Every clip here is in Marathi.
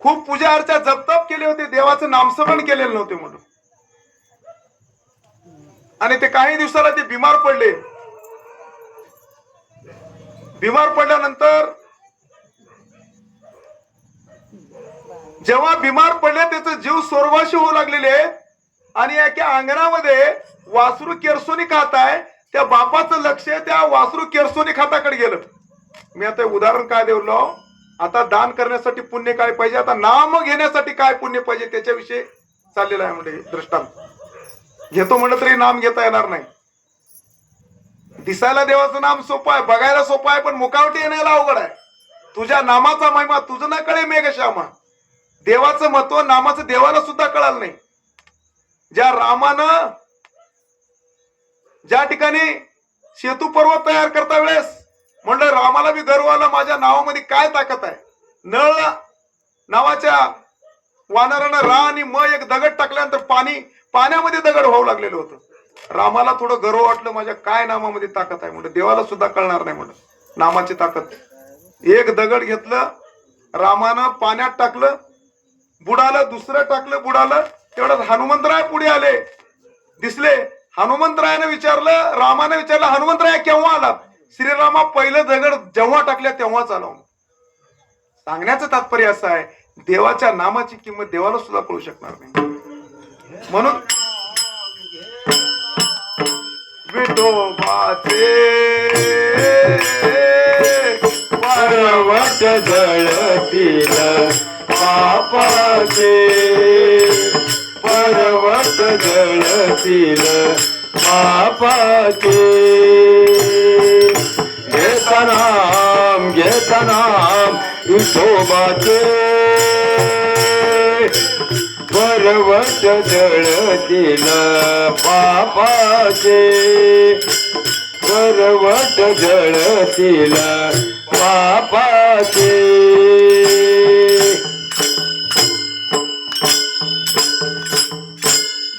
खूप पूजा अर्चा जपतप केले होते देवाचं नामस्मरण केलेलं नव्हते म्हणून. आणि ते काही दिवसाला ते बिमार पडले. बिमार पडल्यानंतर जेव्हा बिमार पडले त्याचं जीव सोरवाशी होऊ लागलेले. आणि एका अंगणामध्ये वासरू केरसोनी खात आहे त्या बापाचं लक्ष त्या वासरू केरसोनी खाताकडे गेलं. मी आता उदाहरण काय देवलो आता दान करण्यासाठी पुण्य काय पाहिजे? आता नाम घेण्यासाठी काय पुण्य पाहिजे? त्याच्याविषयी चाललेला आहे म्हणजे दृष्टांत. घेतो म्हणत तरी नाम घेता येणार नाही. दिसायला देवाचं नाम सोपं आहे बघायला सोपं आहे पण मुकावटी येण्याला अवघड आहे. तुझ्या नामाचा महिमा तुझं ना कळे मेघश्यामा देवाचं महत्त्व नामाचं देवाला सुद्धा कळालं नाही. ज्या रामानं ज्या ठिकाणी सेतू पर्वत तयार करता वेळेस म्हणलं रामाला बी गर्वाला माझ्या नावामध्ये काय ताकद आहे? नळ नावाच्या वानरानं रा आणि म एक दगड टाकल्यानंतर पाणी पाण्यामध्ये दगड व्हावं लागलेलं होतं. रामाला थोडं गर्व वाटलं माझ्या काय नामामध्ये ताकद आहे? म्हणलं देवाला सुद्धा कळणार नाही म्हणलं. नामाची ताकद एक दगड घेतलं रामानं पाण्यात टाकलं बुडालं दुसरं टाकलं बुडालं तेवढ्यात हनुमंतराय पुढे आले. दिसले. हनुमंतरायाने विचारलं रामाने विचारलं हनुमंतराय केव्हा आला श्रीरामा पहिलं दगड जेव्हा टाकल्या तेव्हाच आला सांगण्याचं तात्पर्य असं आहे देवाच्या नामाची किंमत देवाला सुद्धा कळू शकणार नाही. म्हणून विठोबाचे पर्वत जळतील पापाचे. पर्वत जळतील पापाचे. घेता नाम घेता नाम विठोबाचे पर्वत जळतील पापाचे. पर्वत जळतील पापाचे.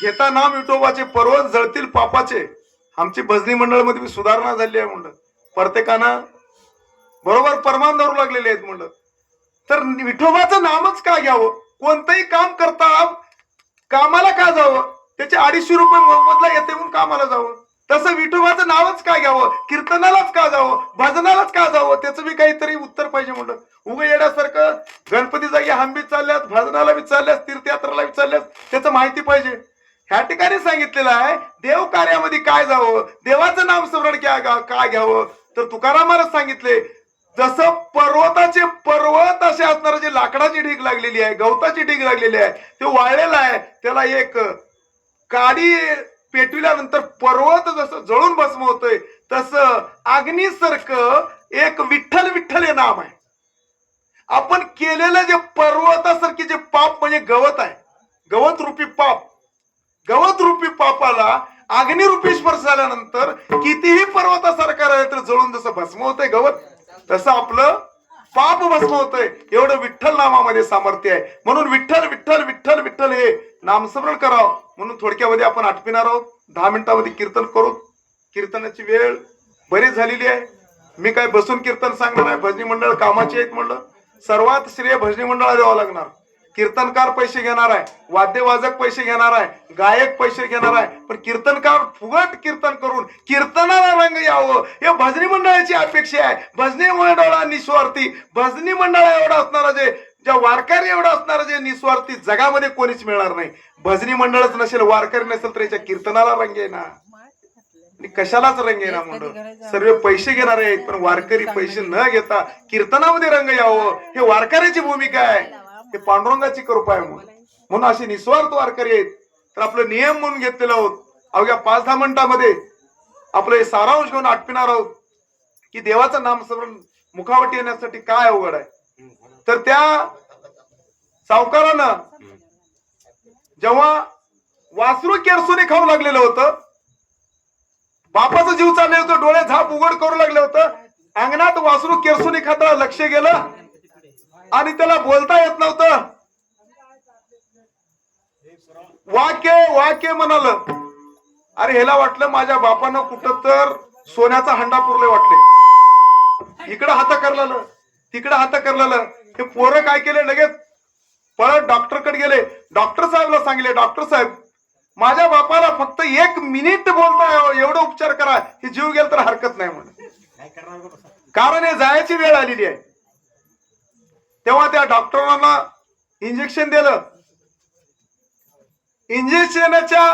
घेता नाम विठोबाचे पर्वत जळतील पापाचे. आमची भजनी मंडळामध्ये सुधारणा झाली आहे म्हणलं. प्रत्येकानं बरोबर परमान धरू लागलेले आहेत म्हणलं. तर विठोबाचं नामच का घ्यावं? कोणतंही काम करता कामाला का जावं? त्याचे अडीचशे रुपये मोबदला येते म्हणून कामाला जावं. तसं विठोबाचं नावच का घ्यावं? कीर्तनालाच का जावं? भजनालाच का जावं? त्याचं बी काहीतरी उत्तर पाहिजे म्हणलं. उभं येण्यासारखं गणपती जागी हंबीत चालल्यास भजनाला विचारल्यास तीर्थयात्राला विचारल्यास त्याचं माहिती पाहिजे. ह्या ठिकाणी सांगितलेलं आहे देव कार्यामध्ये काय जावं? देवाचं नाम स्मरण काय घ्यावं? तर तुकारामाला सांगितले जसं पर्वताचे पर्वत असे असणारे जे लाकडाची ढीग लागलेली आहे गवताची ढीग लागलेली आहे ते वाळलेलं आहे त्याला एक काडी पेटविल्यानंतर पर्वत जसं जळून भस्म होतोय तसं अग्निसारखं एक विठ्ठल विठ्ठल हे नाम आहे. आपण केलेलं जे पर्वतासारखे जे पाप म्हणजे गवत आहे गवत रूपी पाप गवत रूपी पापाला अग्निरूपी स्पर्श झाल्यानंतर कितीही पर्वतासारखा राहिलं तर जळून जसं भस्म होतंय गवत तसं आपलं पाप भस्म होतंय. एवढं विठ्ठल नामामध्ये सामर्थ्य आहे. म्हणून विठ्ठल विठ्ठल विठ्ठल विठ्ठल हे नामस्मरण करावं. म्हणून थोडक्यामध्ये आपण आठविणार आहोत दहा मिनिटामध्ये कीर्तन करू. कीर्तनाची वेळ बरीच झालेली आहे. मी काय बसून कीर्तन सांगणार आहे भजनी मंडळ कामाची आहेत म्हणलं. सर्वात श्रेय भजनी मंडळाला द्यावं लागणार. कीर्तनकार पैसे घेणार आहे वाद्यवाजक पैसे घेणार आहे गायक पैसे घेणार आहे पण कीर्तनकार फुगट कीर्तन करून कीर्तनाला रंग यावं हे भजनी मंडळाची अपेक्षा आहे. भजनी मंडळा निस्वार्थी भजनी मंडळ एवढा असणारा जे ज्या वारकरी एवढा असणारा जे निस्वार्थी जगामध्ये कोणीच मिळणार नाही. भजनी मंडळच नसेल वारकरी नसेल तर याच्या कीर्तनाला रंग येणार. कशालाच रंग येणार मंडळ? सर्व पैसे घेणारे आहेत पण वारकरी पैसे न घेता कीर्तनामध्ये रंग यावं. हे वारकऱ्याची भूमिका आहे. ते पांडुरंगाची कृपा आहे म्हणून. म्हणून असे निस्वार्थ वारकरी आहेत. तर आपलं नियम म्हणून घेतलेलं आहोत. अवघ्या पाच दहा मिनिटामध्ये आपलं हे सारांश घेऊन आटपिणार आहोत की देवाचं नाम स्मरण मुखावटी येण्यासाठी काय अवघड आहे. तर त्या सावकारानं जेव्हा वासरू केरसुनी खाऊ लागलेलं होतं बापाचा जीव चालले होतं डोळे झाप उघड करू लागले होतं अंगणात वासरू केरसुनी खाता लक्ष गेलं आणि त्याला बोलता येत नव्हतं. वाक्य वाक्य म्हणाल. अरे ह्याला वाटलं माझ्या बापानं कुठं तर सोन्याचा हंडा पुरले वाटले. इकडं हात करलेलं तिकडं हात करलेलं. हे पोरं काय केले लगेच? परत डॉक्टरकडे गेले. डॉक्टर साहेबला सांगितले डॉक्टर साहेब माझ्या बापाला फक्त एक मिनिट बोलता एवढं उपचार करा. हे जीव गेल तर हरकत नाही म्हणून. कारण हे जायची वेळ आलेली आहे. तेव्हा त्या डॉक्टरांना इंजेक्शन दिलं. इंजेक्शनच्या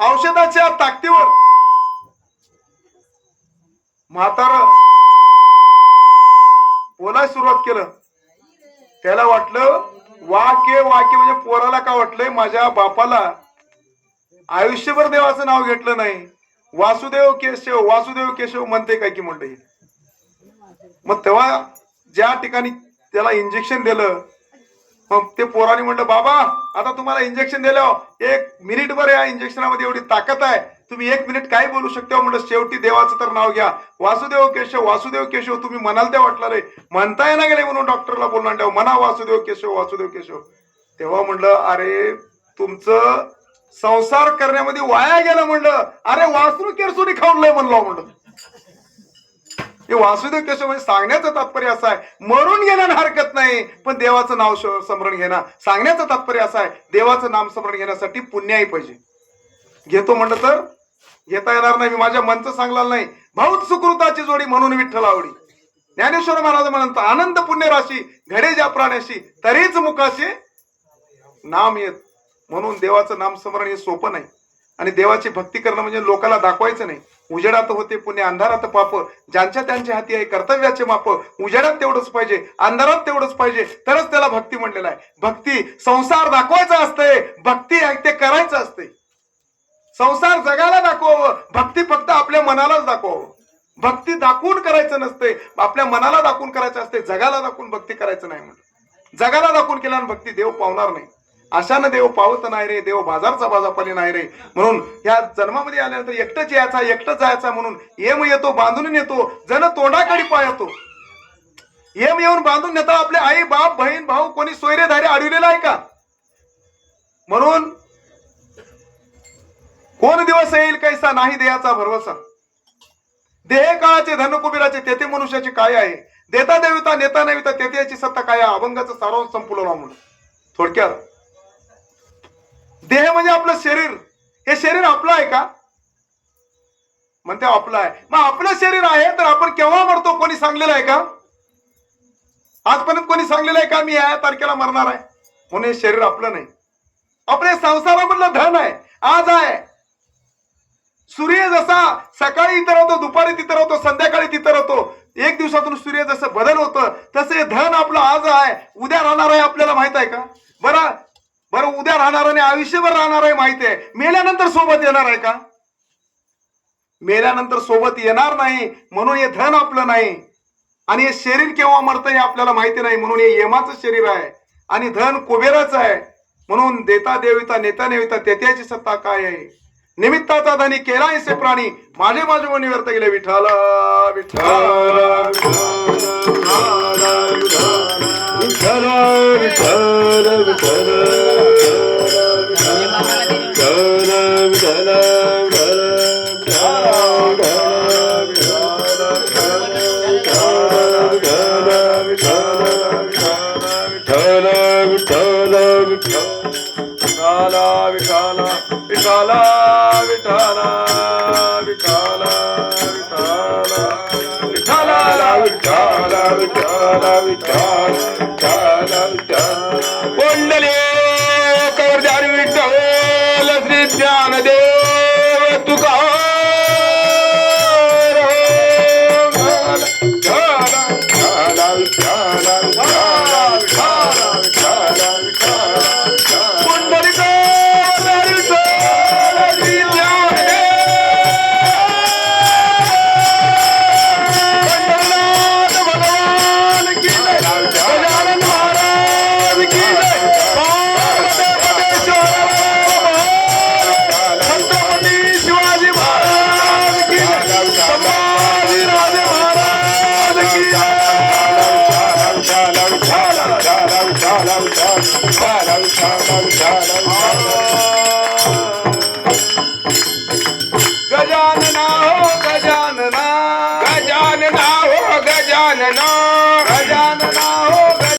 औषधाच्या ताकदीवर म्हातार बोलाय सुरुवात केलं. त्याला वाटलं वाके वाके म्हणजे पोराला का वाटलंय? माझ्या बापाला आयुष्यभर देवाचं नाव घेतलं नाही. वासुदेव केशव वासुदेव केशव म्हणते काय की म्हणते मग तेव्हा ज्या ठिकाणी त्याला इंजेक्शन दिलं मग ते पोराने म्हणलं बाबा आता तुम्हाला इंजेक्शन दिलं एक मिनिट भर या इंजेक्शनामध्ये एवढी ताकद आहे. तुम्ही एक मिनिट काय बोलू शकता? म्हणलं शेवटी देवाचं तर नाव घ्या. वासुदेव केशव वासुदेव केशव तुम्ही म्हणाल त्या वाटलं रे म्हणता येणार गेले म्हणून डॉक्टरला बोलणार ठेवा म्हणा वासुदेव केशव वासुदेव केशव. तेव्हा म्हणलं अरे तुमचं संसार करण्यामध्ये वाया गेलं म्हणलं. अरे वासरू केरसुनी खाऊन लय म्हणलं म्हणलं. हे वासुदेव केशव म्हणजे सांगण्याचं तात्पर्य असं आहे. मरून गेल्यानं हरकत नाही पण देवाचं नाव स्मरण घेणं. सांगण्याचं तात्पर्य असं आहे देवाचं नाम स्मरण घेण्यासाठी पुण्याही पाहिजे. घेतो म्हणलं तर? घेता येणार नाही मी माझ्या मनचं सांगला नाही. भाऊत सुकृताची जोडी म्हणून विठ्ठल आवडी. ज्ञानेश्वर महाराज म्हणत आनंद पुण्य राशी घडे ज्या प्राण्याशी तरीच मुखाशी नाम येत. म्हणून देवाचं नाम स्मरण हे सोपं नाही. आणि देवाची भक्ती करणं म्हणजे लोकाला दाखवायचं नाही. उजेडात होते पुणे अंधारात पाप. ज्यांच्या त्यांच्या हाती आहे कर्तव्याचे माप. उजेडात तेवढंच पाहिजे अंधारात तेवढंच पाहिजे तरच त्याला भक्ती म्हणलेला आहे. भक्ती संसार दाखवायचा असतंय भक्ती आहे ते करायचं असते. संसार जगाला दाखवावं भक्ती फक्त आपल्या मनालाच दाखवावं. भक्ती दाखवून करायचं नसते आपल्या मनाला दाखवून करायचं असते जगाला दाखवून भक्ती करायचं नाही म्हणून. जगाला दाखवून केल्यानं भक्ती देव पावणार नाही. अशानं देव पावत नाही रे देव बाजारचा बाजापाली नाही रे. म्हणून ह्या जन्मामध्ये आल्यानंतर एकटंच यायचा एकटंच जायचा म्हणून येम येतो बांधून येतो जण तोंडाकडे पायतो येम येऊन बांधून नेता आपले आई बाप बहीण भाऊ कोणी सोयरे धारे अडविलेला आहे का? म्हणून कोण दिवस येईल कैसा नाही देयाचा भरवसा देह काळाचे धन कुबेराचे तेथे मनुष्याचे काय आहे? देता देविता नेता नेविता तेथे याची सत्ता काय अभंगाचा अभंगाचं सारांश संपवलं म्हणून थोडक्यात देह म्हणजे आपलं शरीर हे शरीर आपलं आहे का? म्हणते आपलं आहे. मग आपलं शरीर आहे तर आपण केव्हा मरतो? कोणी सांगलेलं आहे का? आजपर्यंत कोणी सांगलेलं आहे का? मी या तारखेला मरणार आहे. म्हणून हे शरीर आपलं नाही. आपल्या संसारामधलं धन आहे. आज आहे. सूर्य जसा सकाळी इथं राहतो दुपारी तिथं राहतो संध्याकाळी तिथं राहतो एक दिवसातून सूर्य जसं बदल होतं तसं हे धन आपलं आज आहे. उद्या राहणार आहे आपल्याला माहीत आहे का? बरं बरं उद्या राहणार आणि आयुष्यभर राहणार आहे माहिती आहे. मेल्यानंतर सोबत येणार आहे का? मेल्यानंतर सोबत येणार नाही म्हणून हे धन आपलं नाही. आणि हे शरीर केव्हा मरतं हे आपल्याला माहिती नाही म्हणून हे यमाचं शरीर आहे. आणि धन कुबेराचं आहे. म्हणून देता देविता नेता नेविता तेत्याची सत्ता काय आहे? निमित्ताचा धनी केला ऐसे प्राणी. माझे माझे मनी व्यर्थ गेले विठाला विठाला विठ्ठल विठ्ठल विठाला विठाला विठाला विठाला विठाला विठाला विठाला विठ्ठल विठ्ठल विठ्ठल الله